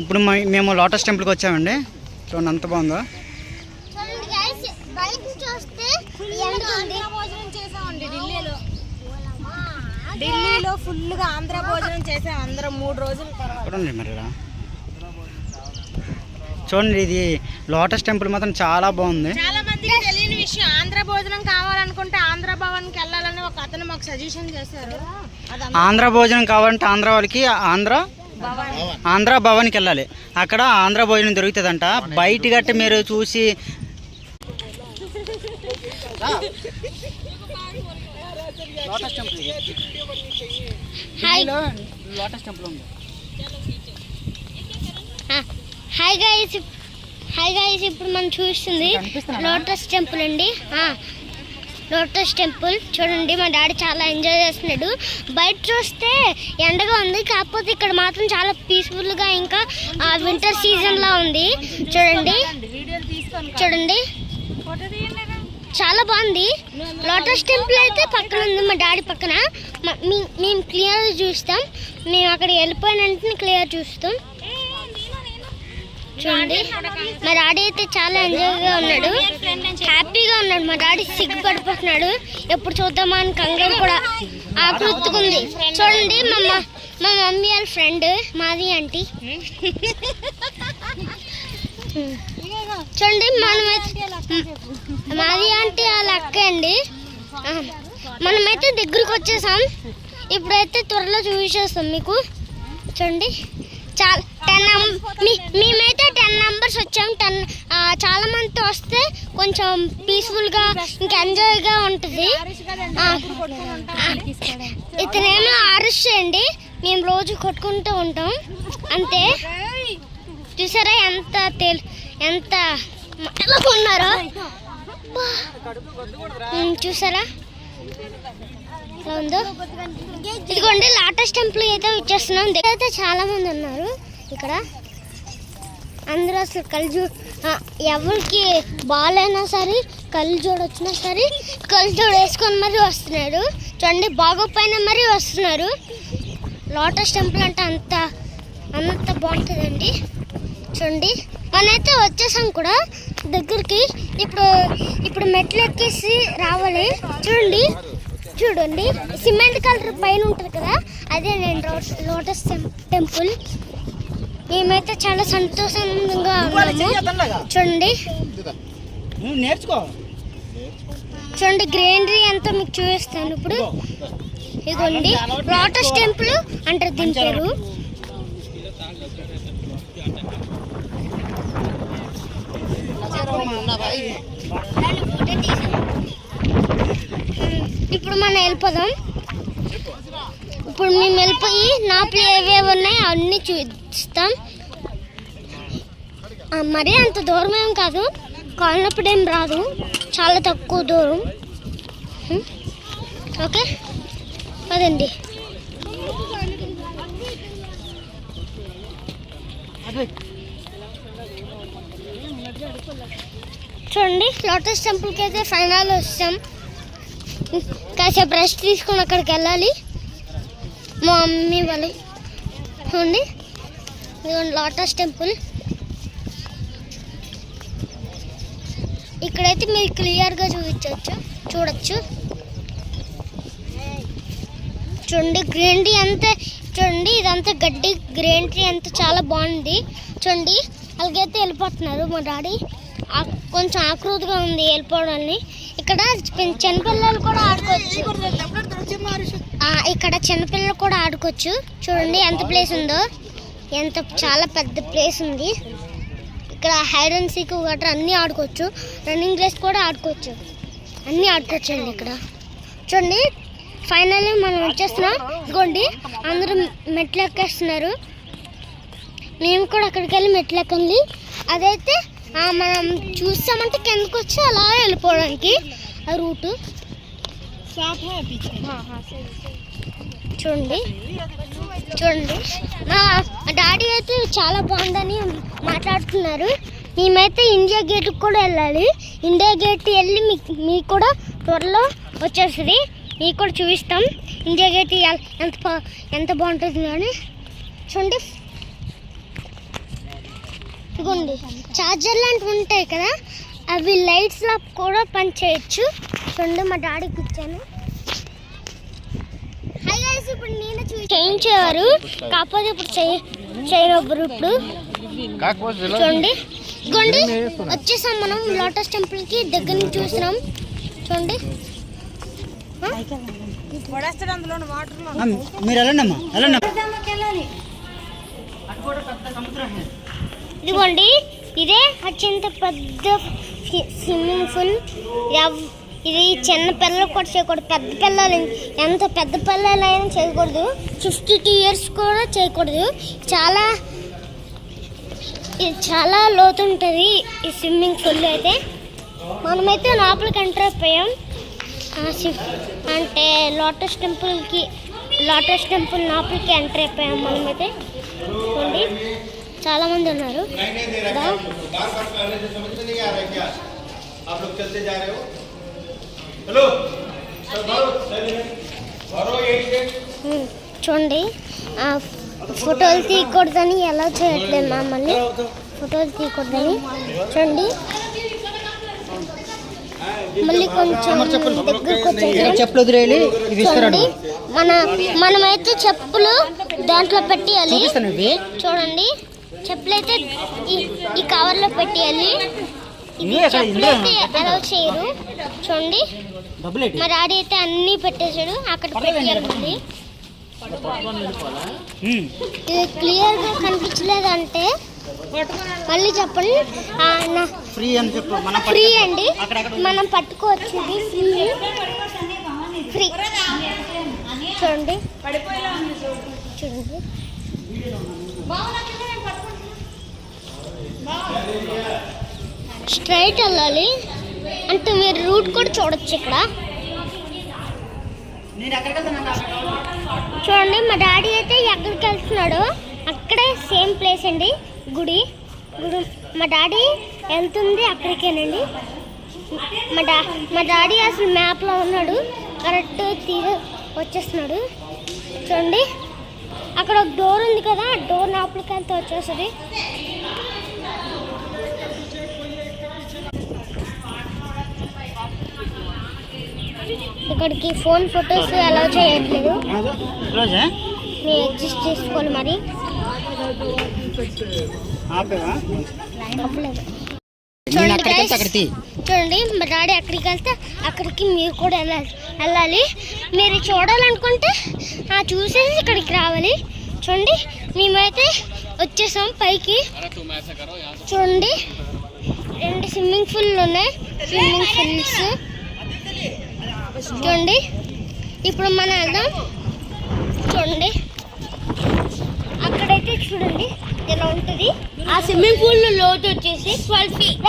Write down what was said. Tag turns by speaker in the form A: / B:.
A: ఇప్పుడు మ- మేము లోటస్ టెంపుల్కి వచ్చామండి. చూడండి అంత బాగుందో.
B: ఢిల్లీలో ఢిల్లీలో ఫుల్గా ఆంధ్ర భోజనం చేసాం అందరం మూడు రోజుల తర్వాత.
A: చూడండి మరి. చూడండి ఇది లోటస్ టెంపుల్ మాత్రం చాలా బాగుంది.
B: చాలా మందికి తెలియని విషయం ఆంధ్ర భోజనం కావాలనుకుంటే ఆంధ్ర భవన్కి వెళ్ళాలని ఒక అతను మాకు సజెషన్ చేశారు. అది
A: ఆంధ్ర భోజనం కావాలంటే ఆంధ్ర వాళ్ళకి ఆంధ్ర ఆంధ్ర భవన్కి వెళ్ళాలి. అక్కడ ఆంధ్ర భోజనం దొరుకుతుందంట. బయట గట్టి మీరు చూసి lotus temple
C: hi
A: lotus temple ఉంది
C: హాయ్ గైస్ ఇప్పుడు మనం చూస్తుంది? లోటస్ టెంపుల్ అండి. లోటస్ టెంపుల్ చూడండి మా డాడీ చాలా ఎంజాయ్ చేస్తున్నాడు. బయట చూస్తే ఎండగా ఉంది కాకపోతే ఇక్కడ మాత్రం చాలా పీస్ఫుల్గా ఇంకా వింటర్ సీజన్లా ఉంది. చూడండి. చూడండి. చాలా బాగుంది. లోటస్ టెంపుల్ అయితే పక్కన ఉంది మా డాడీ పక్కన. మేము క్లియర్గా చూస్తాం. మేము అక్కడ వెళ్ళిపోయిన వెంటనే క్లియర్ చూస్తాం. చూడండి. మా డాడీ అయితే చాలా ఎంజాయ్గా ఉన్నాడు. హ్యాపీ ఉన్నాడు మా డాడీ సిగ్గుపడిపోతున్నాడు. ఎప్పుడు చూద్దామా అని కంగారు కూడా ఆకృతుకుంది చూడండి మా మా మమ్మీ వాళ్ళ ఫ్రెండ్ మాది ఆంటీ. చూడండి మనమైతే మాది ఆంటీ వాళ్ళ అక్క అండి. మనమైతే దగ్గరకు వచ్చేసాం ఇప్పుడైతే త్వరలో చూసేస్తాం మీకు. చూడండి. చాలా టెన్ మేమైతే టెన్ నంబర్స్ వచ్చాం. టెన్ చాలా మందితో వస్తే కొంచెం పీస్ఫుల్గా ఇంకా ఎంజాయ్గా ఉంటుంది. ఇతనేమో ఆరుష్ అండి మేము రోజు కొట్టుకుంటూ ఉంటాం. అంతే. చూసారా ఎంత తెలు ఎంత ఎలా ఉన్నారో చూసారా? ఎట్లా ఉందో? ఇదిగోండి లాటస్ టెంపుల్ అయితే వచ్చేస్తున్నాం. దగ్గర అయితే చాలా మంది ఉన్నారు ఇక్కడ. అందరూ అసలు కళ్ళు ఎవరికి బాగాలైనా సరే కళ్ళు చూడొచ్చినా సరే కళ్ళు చూడేసుకొని వేసుకొని మరీ వస్తున్నారు. చూడండి బాగోపోయినా మరీ వస్తున్నారు. లోటస్ టెంపుల్ అంటే అంత అంత బాగుంటుందండి. చూడండి మనైతే వచ్చేసాం కూడా దగ్గరికి. ఇప్పుడు ఇప్పుడు మెట్లు ఎక్కేసి రావాలి. చూడండి చూడండి. సిమెంట్ కలర్ పైన ఉంటుంది కదా అదే నేను లోటస్ టెంపుల్. మేమైతే చాలా సంతోషంగా ఉన్నాము. చూడండి.
A: నేర్చుకో.
C: చూడండి గ్రీనరీ అంతా మీకు చూపిస్తాను ఇప్పుడు. ఇదిగోండి లోటస్ టెంపుల్ అంటారు దీని పేరు. ఇప్పుడు మనం వెళ్ళిపోదాం. ఇప్పుడు మేము వెళ్ళిపోయి నాపులు ఏవేవి ఉన్నాయి అన్నీ చూస్తాం మరీ అంత దూరం ఏం కాదు. కాలినప్పుడు ఏం రాదు. చాలా తక్కువ దూరం. ఓకే? అదండి చూడండి లోటస్ టెంపుల్కి అయితే ఫైనల్ వస్తాం. కాసేపు రెస్ట్ తీసుకుని అక్కడికి వెళ్ళాలి. మా మమ్మీ వాళ్ళు చూడండి ఇదిగోండి లోటస్ టెంపుల్. ఇక్కడైతే మీరు క్లియర్గా చూపించవచ్చు చూడొచ్చు. చూడండి గ్రీన్ టీ అంతా చూడండి ఇదంతా గడ్డి గ్రీన్ టీ అంతా చాలా బాగుంది. చూడండి అలాగైతే వెళ్ళిపోతున్నారు మా డాడీ. కొంచెం ఆకృతిగా ఉంది వెళ్ళిపోవడాన్ని ఇక్కడ చిన్న- చిన్నపిల్లలు కూడా ఆడుకోవచ్చు. ఇక్కడ చిన్నపిల్లలు కూడా ఆడుకోవచ్చు. చూడండి ఎంత ప్లేస్ ఉందో. ఎంత చాలా పెద్ద ప్లేస్ ఉంది. ఇక్కడ హైడ్ అండ్ సీక్ గట్రా అన్నీ ఆడుకోవచ్చు. రన్నింగ్ రేస్ కూడా ఆడుకోవచ్చు. అన్నీ ఆడుకోవచ్చు అండి ఇక్కడ. చూడండి ఫైనల్లీ మనం వచ్చేస్తున్నాం. ఇదిగోండి అందరూ మెట్లు ఎక్కేస్తున్నారు. మేము కూడా అక్కడికి వెళ్ళి మెట్లు ఎక్కండి. అదైతే మనం చూస్తామంటే కిందకు వచ్చి అలా వెళ్ళిపోవడానికి. ఆ రూటు. చూడండి. చూడండి. మా డాడీ అయితే చాలా బాగుందని మాట్లాడుతున్నారు. మేమైతే ఇండియా గేట్కి కూడా వెళ్ళాలి. ఇండియా గేట్ వెళ్ళి మీకు మీకు కూడా త్వరలో వచ్చేస్తుంది. మీకు కూడా చూపిస్తాం. ఇండియా గేట్ ఎంత బా- ఎంత బాగుంటుంది అని చూడండి. ఇదిగోండి. చార్జర్ లాంటివి ఉంటాయి కదా అవి లైట్స్ లా కూడా పనిచేయచ్చు. చూడండి మా డాడీకి ఇచ్చాను ఇప్పుడు నేను చూసి చేయించేవారు కాకపోతే ఇప్పుడు చేయ చేయనవ్వరు ఇప్పుడు. చూడండి. ఇదిగోండి వచ్చేసాం మనం లోటస్ టెంపుల్కి దగ్గర నుంచి చూస్తున్నాం. చూడండి.
A: మీరు వెళ్ళండి.
C: ఇదిగోండి. ఇదే అత్యంత పెద్ద స్విమ్మింగ్ పూల్. ఎవ్- ఇది చిన్న పిల్లలు కూడా చేయకూడదు. పెద్ద పిల్లలు ఎంత పెద్ద పిల్లలు అయినా చేయకూడదు. ఫిఫ్టీ టూ ఇయర్స్ కూడా చేయకూడదు. చాలా ఇది చాలా లోతు ఉంటుంది ఈ స్విమ్మింగ్ పూల్ అయితే. మనమైతే లోపలికి ఎంటర్ అయిపోయాం. అంటే లోటస్ టెంపుల్కి లోటస్ టెంపుల్ లోపలికి ఎంటర్ అయిపోయాం మనమైతే. చూడండి. చాలామంది ఉన్నారు. చూడండి. ఫోటోలు తీయకూడదని ఎలా చేయట్లేదు మమ్మల్ని? ఫోటోలు తీయకూడదని. చూడండి. మళ్ళీ కొంచెం దగ్గరకు చూడండి. మన మనమైతే చెప్పులు దాంట్లో
A: పెట్టి
C: చూడండి. చెప్పులైతే ఈ ఈ కవర్లో పెట్టేయాలి.
A: ఇందులో
C: చెప్పులైతే అలౌ చేయరు. చూడండి. మా డాడీ అయితే అన్నీ పెట్టేశాడు. అక్కడ పెట్టేయాలి క్లియర్గా కనిపించలేదంటే మళ్ళీ చెప్పండి.
A: ఫ్రీ అని చెప్పు. మనం
C: ఫ్రీ అండి. మనం పట్టుకోవచ్చు ఫ్రీ ఫ్రీ చూడండి. చూడండి. స్ట్రైట్ వెళ్ళాలి. అంటే మీరు రూట్ కూడా చూడొచ్చు ఇక్కడ. చూడండి మా డాడీ అయితే ఎక్కడికి వెళ్తున్నాడు అక్కడే సేమ్ ప్లేస్ అండి గుడి. గుడి మా డాడీ వెళ్తుంది అక్కడికేనండి. మా డా మా డాడీ అసలు మ్యాప్లో ఉన్నాడు కరెక్ట్ తీరు వచ్చేస్తున్నాడు. చూడండి అక్కడ ఒక డోర్ ఉంది కదా డోర్ లోపలికి వెళ్తే వచ్చేస్తుంది. ఇక్కడికి ఫోన్ ఫొటోస్ అలౌ చేయట్లేదు.
A: రోజా?
C: మీరు అడ్జస్ట్ చేసుకోవాలి మరి.
A: అక్కడికి
C: చూడండి మా డాడీ అక్కడికి వెళ్తే అక్కడికి మీరు కూడా వెళ్ళాలి. వెళ్ళాలి. మీరు చూడాలనుకుంటే ఆ చూసేసి ఇక్కడికి రావాలి. చూడండి మేమైతే వచ్చేసాం పైకి. చూడండి రెండు స్విమ్మింగ్ పూల్ ఉన్నాయి. Swimming pools. చూడండి. ఇప్పుడు మనం వెళ్దాం. చూడండి. అక్కడైతే చూడండి ఎలా ఉంటుంది. ఆ స్విమ్మింగ్ పూల్ లోతు వచ్చేసి ట్వెల్వ్ ఫీట్.